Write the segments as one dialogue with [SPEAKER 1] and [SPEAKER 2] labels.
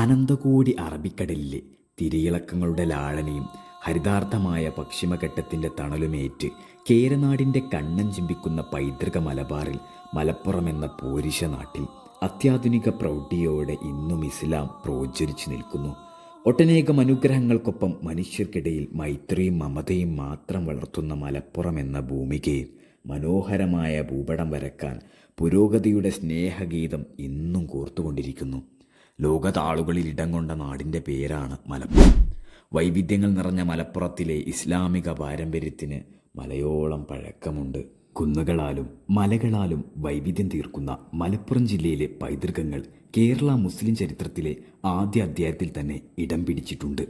[SPEAKER 1] അനന്തകോടി അറബിക്കടലിലെ തിരയിളക്കങ്ങളുടെ ലാളനയും ഹരിതാർത്ഥമായ പശ്ചിമഘട്ടത്തിന്റെ തണലുമേറ്റ് കേരനാടിന്റെ കണ്ണൻ ചിമ്പിക്കുന്ന പൈതൃക മലബാറിൽ മലപ്പുറം എന്ന പോരിശ നാട്ടിൽ അത്യാധുനിക പ്രൗഢിയോടെ ഇന്നും ഇസ്ലാം പ്രോജ്വലിച്ചു നിൽക്കുന്നു. ഒട്ടനേകം അനുഗ്രഹങ്ങൾക്കൊപ്പം മനുഷ്യർക്കിടയിൽ മൈത്രിയും മമതയും മാത്രം വളർത്തുന്ന മലപ്പുറം എന്ന ഭൂമികയിൽ മനോഹരമായ ഭൂപടം വരക്കാൻ പുരോഗതിയുടെ സ്നേഹഗീതം ഇന്നും കോർത്തുകൊണ്ടിരിക്കുന്നു. ലോകതാളുകളിൽ ഇടം കൊണ്ട നാടിന്റെ പേരാണ് മലപ്പുറം വൈവിധ്യങ്ങൾ നിറഞ്ഞ മലപ്പുറത്തിലെ ഇസ്ലാമിക പാരമ്പര്യത്തിന് മലയോളം പഴക്കമുണ്ട്. കുന്നുകളാലും മലകളാലും വൈവിധ്യം തീർക്കുന്ന മലപ്പുറം ജില്ലയിലെ പൈതൃകങ്ങൾ കേരള മുസ്ലിം ചരിത്രത്തിലെ ആദ്യ അധ്യായത്തിൽ തന്നെ ഇടം പിടിച്ചിട്ടുണ്ട്.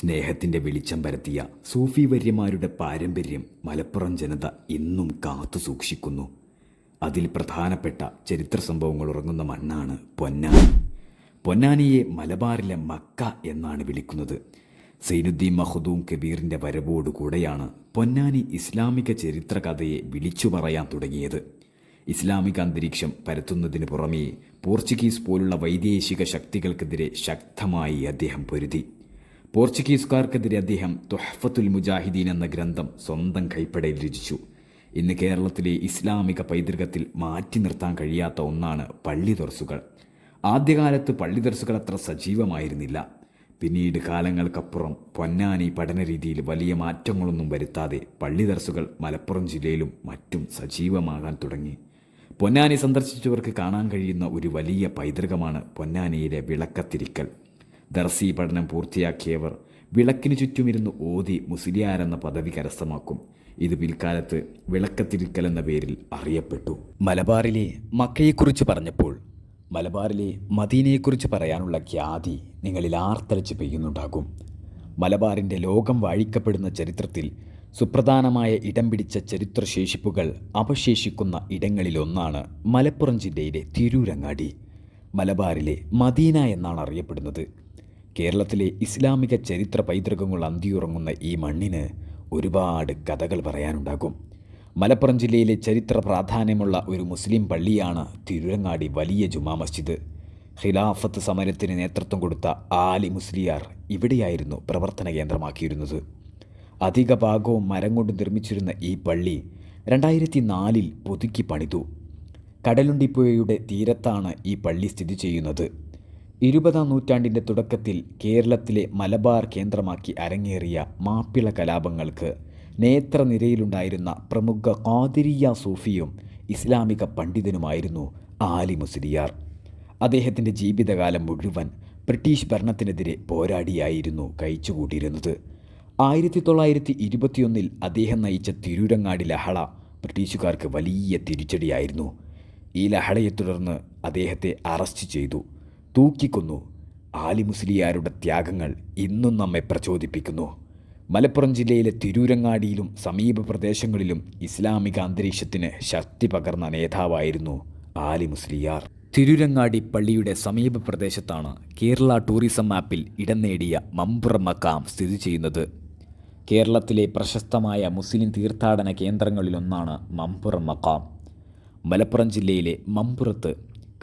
[SPEAKER 1] സ്നേഹത്തിന്റെ വെളിച്ചം പരത്തിയ സൂഫി വര്യന്മാരുടെ പാരമ്പര്യം മലപ്പുറം ജനത ഇന്നും കാത്തു സൂക്ഷിക്കുന്നു. അതിൽ പ്രധാനപ്പെട്ട ചരിത്ര സംഭവങ്ങൾ ഉറങ്ങുന്ന മണ്ണാണ് പൊന്നാനി. പൊന്നാനിയെ മലബാറിലെ മക്ക എന്നാണ് വിളിക്കുന്നത്. സൈനുദ്ദീൻ മഹദൂം കബീറിന്റെ വരവോടുകൂടെയാണ് പൊന്നാനി ഇസ്ലാമിക ചരിത്രകഥയെ വിളിച്ചു പറയാൻ തുടങ്ങിയത്. ഇസ്ലാമിക അന്തരീക്ഷം പരത്തുന്നതിന് പുറമേ പോർച്ചുഗീസ് പോലുള്ള വൈദേശിക ശക്തികൾക്കെതിരെ ശക്തമായി അദ്ദേഹം പൊരുതി. പോർച്ചുഗീസുകാർക്കെതിരെ അദ്ദേഹം തുഹഫത്തുൽ മുജാഹിദീൻ എന്ന ഗ്രന്ഥം സ്വന്തം കൈപ്പടയിൽ രചിച്ചു. ഇന്ന് കേരളത്തിലെ ഇസ്ലാമിക പൈതൃകത്തിൽ മാറ്റി നിർത്താൻ കഴിയാത്ത ഒന്നാണ് പള്ളി ദർസുകൾ ആദ്യകാലത്ത് പള്ളി ദർശകർ അത്ര സജീവമായിരുന്നില്ല. പിന്നീട് കാലങ്ങൾക്കപ്പുറം പൊന്നാനി പഠന രീതിയിൽ വലിയ മാറ്റങ്ങളൊന്നും വരുത്താതെ പള്ളി ദർസുകൾ മലപ്പുറം ജില്ലയിലും മറ്റും സജീവമാകാൻ തുടങ്ങി. പൊന്നാനി സന്ദർശിച്ചവർക്ക് കാണാൻ കഴിയുന്ന ഒരു വലിയ പൈതൃകമാണ് പൊന്നാനിയിലെ വിളക്കത്തിരിക്കൽ. ദർസി പഠനം പൂർത്തിയാക്കിയവർ വിളക്കിനു ചുറ്റുമിരുന്ന് ഓതി മുസ്ലിയാർ എന്ന പദവി കരസ്ഥമാക്കും. ഇത് പിൽക്കാലത്ത് വിളക്കത്തിരിക്കൽ എന്ന പേരിൽ അറിയപ്പെട്ടു. മലബാറിലെ മക്കയെക്കുറിച്ച് പറഞ്ഞപ്പോൾ മലബാറിലെ മദീനയെക്കുറിച്ച് പറയാനുള്ള ഖ്യാതി നിങ്ങളിൽ ആർത്തലച്ച് പെയ്യുന്നുണ്ടാകും. മലബാറിന്റെ ലോകം വാഴിക്കപ്പെടുന്ന ചരിത്രത്തിൽ സുപ്രധാനമായ ഇടം പിടിച്ച ചരിത്രശേഷിപ്പുകൾ അവശേഷിക്കുന്ന ഇടങ്ങളിലൊന്നാണ് മലപ്പുറം ജില്ലയിലെ തിരൂരങ്ങാടി. മലബാറിലെ മദീന എന്നാണ് അറിയപ്പെടുന്നത്. കേരളത്തിലെ ഇസ്ലാമിക ചരിത്ര പൈതൃകങ്ങൾ അന്തിയുറങ്ങുന്ന ഈ മണ്ണിന് ഒരുപാട് കഥകൾ പറയാനുണ്ടാകും. മലപ്പുറം ജില്ലയിലെ ചരിത്ര പ്രാധാന്യമുള്ള ഒരു മുസ്ലിം പള്ളിയാണ് തിരുരങ്ങാടി വലിയ ജുമാ മസ്ജിദ്. ഖിലാഫത്ത് സമരത്തിന് നേതൃത്വം കൊടുത്ത ആലി മുസ്ലിയാർ ഇവിടെയായിരുന്നു പ്രവർത്തന കേന്ദ്രമാക്കിയിരുന്നത്. അധിക ഭാഗവും മരം കൊണ്ട് നിർമ്മിച്ചിരുന്ന ഈ പള്ളി രണ്ടായിരത്തി നാലിൽ പുതുക്കി പണിതു. കടലുണ്ടിപ്പുഴയുടെ തീരത്താണ് ഈ പള്ളി സ്ഥിതി ചെയ്യുന്നത്. ഇരുപതാം നൂറ്റാണ്ടിന്റെ തുടക്കത്തിൽ കേരളത്തിലെ മലബാർ കേന്ദ്രമാക്കി അരങ്ങേറിയ മാപ്പിള കലാപങ്ങൾക്ക് നേത്രനിരയിലുണ്ടായിരുന്ന പ്രമുഖ കാതിരിയ സൂഫിയും ഇസ്ലാമിക പണ്ഡിതനുമായിരുന്നു ആലി മുസ്ലിയാർ. അദ്ദേഹത്തിന്റെ ജീവിതകാലം മുഴുവൻ ബ്രിട്ടീഷ് ഭരണത്തിനെതിരെ പോരാടിയായിരുന്നു കഴിച്ചുകൂട്ടിയിരുന്നത്. ആയിരത്തി തൊള്ളായിരത്തി ഇരുപത്തിയൊന്നിൽ അദ്ദേഹം നയിച്ച തിരൂരങ്ങാടി ലഹള ബ്രിട്ടീഷുകാർക്ക് വലിയ തിരിച്ചടിയായിരുന്നു. ഈ ലഹളയെ തുടർന്ന് അദ്ദേഹത്തെ അറസ്റ്റ് ചെയ്തു. തൂക്കിക്കൊന്നു. ആലി മുസ്ലിയാരുടെ ത്യാഗങ്ങൾ ഇന്നും നമ്മെ പ്രചോദിപ്പിക്കുന്നു. മലപ്പുറം ജില്ലയിലെ തിരൂരങ്ങാടിയിലും സമീപ പ്രദേശങ്ങളിലും ഇസ്ലാമിക അന്തരീക്ഷത്തിന് ശക്തി പകർന്ന നേതാവായിരുന്നു ആലി മുസ്ലിയാർ. തിരൂരങ്ങാടി പള്ളിയുടെ സമീപ പ്രദേശത്താണ് കേരള ടൂറിസം മാപ്പിൽ ഇടം നേടിയ മമ്പുറം മക്കാം സ്ഥിതി ചെയ്യുന്നത്. കേരളത്തിലെ പ്രശസ്തമായ മുസ്ലിം തീർത്ഥാടന കേന്ദ്രങ്ങളിലൊന്നാണ് മമ്പുറ മക്കാം. മലപ്പുറം ജില്ലയിലെ മമ്പുറത്ത്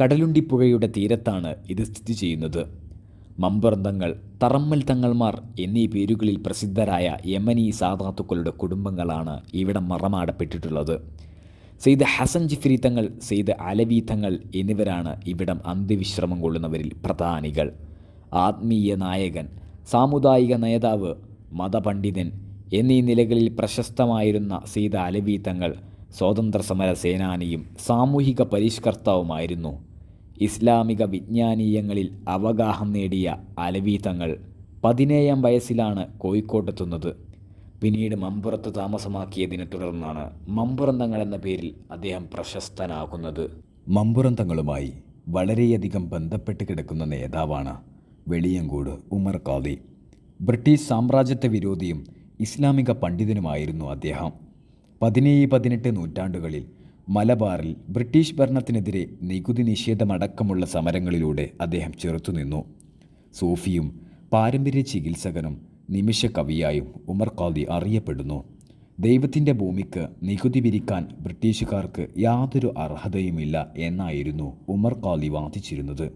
[SPEAKER 1] കടലുണ്ടിപ്പുഴയുടെ തീരത്താണ് ഇത് സ്ഥിതി ചെയ്യുന്നത്. മമ്പുറം തറമ്മൽ തങ്ങൾമാർ എന്നീ പേരുകളിൽ പ്രസിദ്ധരായ യമനി സാദാത്തുക്കളുടെ കുടുംബങ്ങളാണ് ഇവിടെ മറമാടപ്പെട്ടിട്ടുള്ളത്. സെയ്ദ് ഹസൻ ജിഫ്രി തങ്ങൾ സെയ്ദ് അലവി തങ്ങൾ എന്നിവരാണ് ഇവിടം അന്ത്യവിശ്രമം കൊള്ളുന്നവരിൽ പ്രധാനികൾ. ആത്മീയ നായകൻ സാമുദായിക നേതാവ് മതപണ്ഡിതൻ എന്നീ നിലകളിൽ പ്രശസ്തമായിരുന്ന സെയ്ദ് അലവി തങ്ങൾ സ്വാതന്ത്ര്യ സമര സേനാനിയും സാമൂഹിക പരിഷ്കർത്താവുമായിരുന്നു. ഇസ്ലാമിക വിജ്ഞാനീയങ്ങളിൽ അവഗാഹം നേടിയ അലവി തങ്ങൾ പതിനേഴാം വയസ്സിലാണ് കോഴിക്കോട്ടെത്തുന്നത്. പിന്നീട് മമ്പുറത്ത് താമസമാക്കിയതിനെ തുടർന്നാണ് മമ്പുറം തങ്ങൾ എന്ന പേരിൽ അദ്ദേഹം പ്രശസ്തനാകുന്നത്. മമ്പുറം തങ്ങളുമായി വളരെയധികം ബന്ധപ്പെട്ട് കിടക്കുന്ന നേതാവാണ് വെളിയങ്കോട് ഉമർ കാദി ബ്രിട്ടീഷ് സാമ്രാജ്യത്തെ വിരോധിയും ഇസ്ലാമിക പണ്ഡിതനുമായിരുന്നു അദ്ദേഹം. പതിനേഴ് പതിനെട്ട് നൂറ്റാണ്ടുകളിൽ മലബാറിൽ ബ്രിട്ടീഷ് ഭരണത്തിനെതിരെ നികുതി നിഷേധമടക്കമുള്ള സമരങ്ങളിലൂടെ അദ്ദേഹം ചെറുത്തുനിന്നു. സൂഫിയും പാരമ്പര്യ ചികിത്സകനും നിമിഷ കവിയായും ഉമർ ഖാദി അറിയപ്പെടുന്നു. ദൈവത്തിന്റെ ഭൂമിക്ക് നികുതി പിരിക്കാൻ ബ്രിട്ടീഷുകാർക്ക് യാതൊരു അർഹതയുമില്ല എന്നായിരുന്നു ഉമർ ഖാദി വാദിച്ചിരുന്നത്.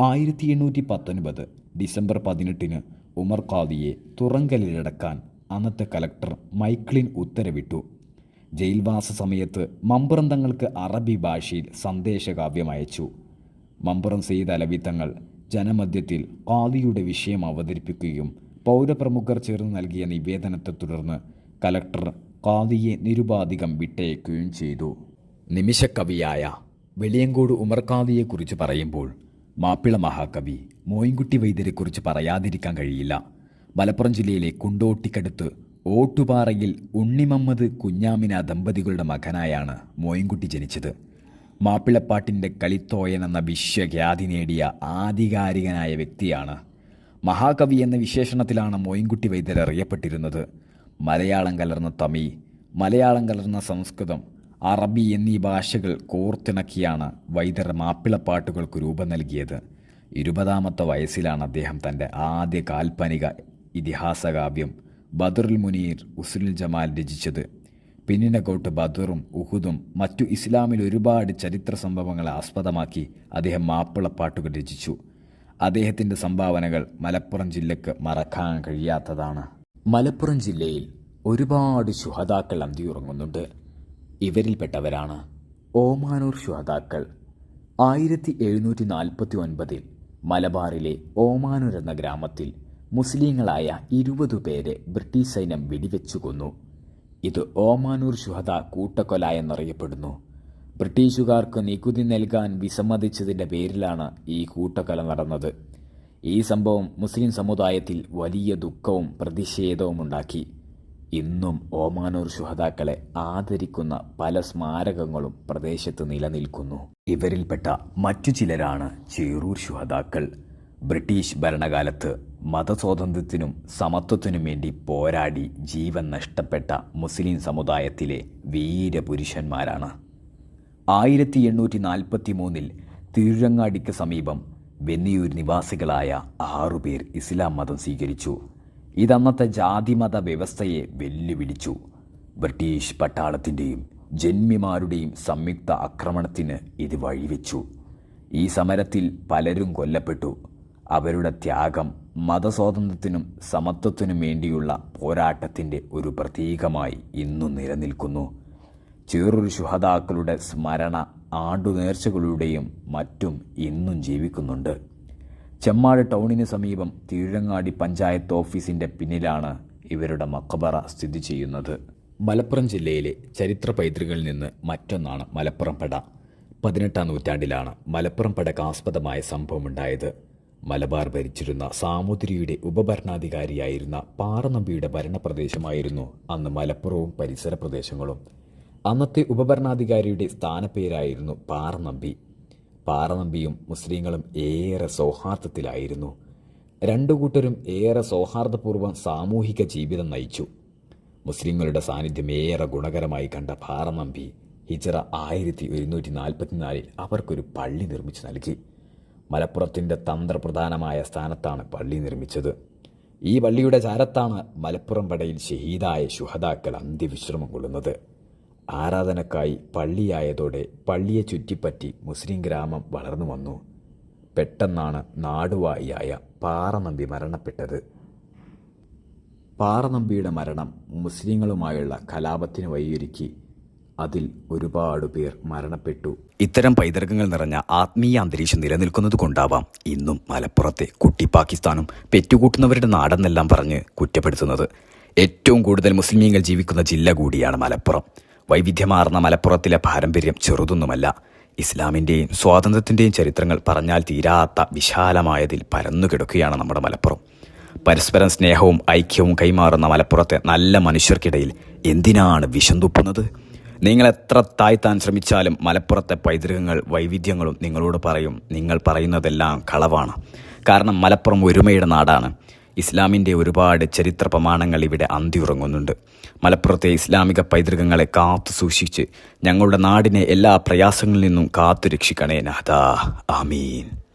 [SPEAKER 1] ആയിരത്തി എണ്ണൂറ്റി പത്തൊൻപത് ഡിസംബർ പതിനെട്ടിന് ഉമർ ഖാദിയെ തുറങ്കലിലടക്കാൻ അന്നത്തെ കലക്ടർ മൈക്കിളിൻ ഉത്തരവിട്ടു. ജയിൽവാസ സമയത്ത് മമ്പുറം തങ്ങൾക്ക് അറബി ഭാഷയിൽ സന്ദേശകാവ്യം അയച്ചു. മമ്പുറം സെയ്ദ് അലവി തങ്ങൾ ജനമധ്യത്തിൽ ഖാദിയുടെ വിഷയം അവതരിപ്പിക്കുകയും പൗരപ്രമുഖർ ചേർന്ന് നൽകിയ നിവേദനത്തെ തുടർന്ന് കലക്ടർ ഖാദിയെ നിരുപാധികം വിട്ടയക്കുകയും ചെയ്തു. നിമിഷക്കവിയായ വെളിയങ്കോട് ഉമർ ഖാദിയെക്കുറിച്ച് പറയുമ്പോൾ മാപ്പിള മഹാകവി മോയിൻകുട്ടി വൈദ്യരെക്കുറിച്ച് പറയാതിരിക്കാൻ കഴിയില്ല. മലപ്പുറം ജില്ലയിലെ കുണ്ടോട്ടിക്കടുത്ത് ഓട്ടുപാറയിൽ ഉണ്ണിമമ്മദ് കുഞ്ഞാമിന ദമ്പതികളുടെ മകനായാണ് മോയിൻകുട്ടി ജനിച്ചത്. മാപ്പിളപ്പാട്ടിന്റെ കളിത്തോയൻ എന്ന വിശ്വഖ്യാതി നേടിയ ആധികാരികനായ വ്യക്തിയാണ്. മഹാകവി എന്ന വിശേഷണത്തിലാണ് മോയിൻകുട്ടി വൈദ്യർ അറിയപ്പെട്ടിരുന്നത്. മലയാളം കലർന്ന തമിഴ് മലയാളം കലർന്ന സംസ്കൃതം അറബി എന്നീ ഭാഷകൾ കോർത്തിണക്കിയാണ് വൈദ്യർ മാപ്പിളപ്പാട്ടുകൾക്ക് രൂപം നൽകിയത്. ഇരുപതാമത്തെ വയസ്സിലാണ് അദ്ദേഹം തന്റെ ആദ്യ കാൽപ്പനിക ഇതിഹാസകാവ്യം ബദറുൽ മുനീർ ഉസുൽ ജമാൽ രചിച്ചത്. പിന്നിനകോട്ട് ബദറും ഉഹുദും മറ്റു ഇസ്ലാമിൽ ഒരുപാട് ചരിത്ര സംഭവങ്ങളെ ആസ്പദമാക്കി അദ്ദേഹം മാപ്പിളപ്പാട്ടുകൾ രചിച്ചു. അദ്ദേഹത്തിന്റെ സംഭാവനകൾ മലപ്പുറം ജില്ലക്ക് മറക്കാൻ കഴിയാത്തതാണ്. മലപ്പുറം ജില്ലയിൽ ഒരുപാട് ശുഹതാക്കൾ അന്തിയുറങ്ങുന്നുണ്ട്. ഇവരിൽപ്പെട്ടവരാണ് ഓമാനൂർ ശുഹതാക്കൾ ആയിരത്തി എഴുന്നൂറ്റി നാൽപ്പത്തി ഒൻപതിൽ മലബാറിലെ ഓമാനൂർ എന്ന ഗ്രാമത്തിൽ മുസ്ലിങ്ങളായ ഇരുപതു പേരെ ബ്രിട്ടീഷ് സൈന്യം വെടിവെച്ചു കൊന്നു. ഇത് ഓമാനൂർ ശുഹദ കൂട്ടക്കൊല എന്നറിയപ്പെടുന്നു. ബ്രിട്ടീഷുകാർക്ക് നികുതി നൽകാൻ വിസമ്മതിച്ചതിന്റെ പേരിലാണ് ഈ കൂട്ടക്കൊല നടന്നത്. ഈ സംഭവം മുസ്ലിം സമുദായത്തിൽ വലിയ ദുഃഖവും പ്രതിഷേധവും ഉണ്ടാക്കി. ഇന്നും ഓമാനൂർ ശുഹതാക്കളെ ആദരിക്കുന്ന പല സ്മാരകങ്ങളും പ്രദേശത്ത് നിലനിൽക്കുന്നു. ഇവരിൽപ്പെട്ട മറ്റു ചിലരാണ് ചേറൂർ ശുഹതാക്കൾ ബ്രിട്ടീഷ് ഭരണകാലത്ത് മതസ്വാതന്ത്ര്യത്തിനും സമത്വത്തിനും വേണ്ടി പോരാടി ജീവൻ നഷ്ടപ്പെട്ട മുസ്ലിം സമുദായത്തിലെ വീരപുരുഷന്മാരാണ്. ആയിരത്തി എണ്ണൂറ്റി നാൽപ്പത്തി മൂന്നിൽ തിരുരങ്ങാടിക്ക് സമീപം വെന്നിയൂർ നിവാസികളായ ആറുപേർ ഇസ്ലാം മതം സ്വീകരിച്ചു. ഇതന്നത്തെ ജാതിമത വ്യവസ്ഥയെ വെല്ലുവിളിച്ചു. ബ്രിട്ടീഷ് പട്ടാളത്തിന്റെയും ജന്മിമാരുടെയും സംയുക്ത ആക്രമണത്തിന് ഇത് വഴിവെച്ചു. ഈ സമരത്തിൽ പലരും കൊല്ലപ്പെട്ടു. അവരുടെ ത്യാഗം മതസ്വാതന്ത്ര്യത്തിനും സമത്വത്തിനും വേണ്ടിയുള്ള പോരാട്ടത്തിന്റെ ഒരു പ്രതീകമായി ഇന്നും നിലനിൽക്കുന്നു. ചേറൂർ ശുഹതാക്കളുടെ സ്മരണ ആണ്ടുനേർച്ചകളുടെയും മറ്റും ഇന്നും ജീവിക്കുന്നുണ്ട്. ചെമ്മാട് ടൗണിന് സമീപം തിരുരങ്ങാടി പഞ്ചായത്ത് ഓഫീസിന്റെ പിന്നിലാണ് ഇവരുടെ മക്കബറ സ്ഥിതി ചെയ്യുന്നത്. മലപ്പുറം ജില്ലയിലെ ചരിത്ര പൈതൃകളിൽ നിന്ന് മറ്റൊന്നാണ് മലപ്പുറം പട. പതിനെട്ടാം നൂറ്റാണ്ടിലാണ് മലപ്പുറം പടക്ക് ആസ്പദമായ സംഭവമുണ്ടായത്. മലബാർ ഭരിച്ചിരുന്ന സാമൂതിരിയുടെ ഉപഭരണാധികാരിയായിരുന്ന പാറനമ്പിയുടെ ഭരണപ്രദേശമായിരുന്നു അന്ന് മലപ്പുറവും പരിസര പ്രദേശങ്ങളും. അന്നത്തെ ഉപഭരണാധികാരിയുടെ സ്ഥാനപ്പേരായിരുന്നു പാറനമ്പി. പാറനമ്പിയും മുസ്ലിങ്ങളും ഏറെ സൗഹാർദ്ദത്തിലായിരുന്നു. രണ്ടു കൂട്ടരും ഏറെ സൗഹാർദ്ദപൂർവം സാമൂഹിക ജീവിതം നയിച്ചു. മുസ്ലിങ്ങളുടെ സാന്നിധ്യം ഏറെ ഗുണകരമായി കണ്ട പാറനമ്പി ഹിജറ ആയിരത്തി ഒരുന്നൂറ്റി നാൽപ്പത്തിനാലിൽ അവർക്കൊരു പള്ളി നിർമ്മിച്ചു നൽകി. മലപ്പുറത്തിന്റെ തന്ത്രപ്രധാനമായ സ്ഥാനത്താണ് പള്ളി നിർമ്മിച്ചത്. ഈ പള്ളിയുടെ ചാരത്താണ് മലപ്പുറം പടയിൽ ഷഹീദായ ശുഹതാക്കൾ അന്ത്യവിശ്രമം കൊള്ളുന്നത്. ആരാധനക്കായി പള്ളിയായതോടെ പള്ളിയെ ചുറ്റിപ്പറ്റി മുസ്ലിം ഗ്രാമം വളർന്നു വന്നു. പെട്ടെന്നാണ് നാടുവായിയായ പാറനമ്പി മരണപ്പെട്ടത്. പാറനമ്പിയുടെ മരണം മുസ്ലിങ്ങളുമായുള്ള കലാപത്തിന് വഴിയൊരുക്കി അതിൽ ഒരുപാട് പേർ മരണപ്പെട്ടു. ഇത്തരം പൈതൃകങ്ങൾ നിറഞ്ഞ ആത്മീയ അന്തരീക്ഷം നിലനിൽക്കുന്നത് കൊണ്ടാവാം ഇന്നും മലപ്പുറത്തെ കുട്ടി പാകിസ്ഥാനും പെറ്റുകൂട്ടുന്നവരുടെ നാടെന്നെല്ലാം പറഞ്ഞ് കുറ്റപ്പെടുത്തുന്നത്. ഏറ്റവും കൂടുതൽ മുസ്ലിമീങ്ങൾ ജീവിക്കുന്ന ജില്ല കൂടിയാണ് മലപ്പുറം. വൈവിധ്യമാർന്ന മലപ്പുറത്തിലെ പാരമ്പര്യം ചെറുതൊന്നുമല്ല. ഇസ്ലാമിന്റെയും സ്വാതന്ത്ര്യത്തിന്റെയും ചരിത്രങ്ങൾ പറഞ്ഞാൽ തീരാത്ത വിശാലമായതിൽ പരന്നുകിടക്കുകയാണ് നമ്മുടെ മലപ്പുറം. പരസ്പരം സ്നേഹവും ഐക്യവും കൈമാറുന്ന മലപ്പുറത്തെ നല്ല മനുഷ്യർക്കിടയിൽ എന്തിനാണ് വിഷം തുപ്പുന്നത്? നിങ്ങൾ എത്ര താഴ്ത്താൻ ശ്രമിച്ചാലും മലപ്പുറത്തെ പൈതൃകങ്ങൾ വൈവിധ്യങ്ങളും നിങ്ങളോട് പറയും. നിങ്ങൾ പറയുന്നതെല്ലാം കളവാണ്. കാരണം മലപ്പുറം ഒരുമയുടെ നാടാണ്. ഇസ്ലാമിന്റെ ഒരുപാട് ചരിത്ര പ്രമാണങ്ങൾ ഇവിടെ അന്തിയുറങ്ങുന്നുണ്ട്. മലപ്പുറത്തെ ഇസ്ലാമിക പൈതൃകങ്ങളെ കാത്തു സൂക്ഷിച്ച് ഞങ്ങളുടെ നാടിനെ എല്ലാ പ്രയാസങ്ങളിൽ നിന്നും കാത്തു രക്ഷിക്കണേ നാഥാ. ആമീൻ.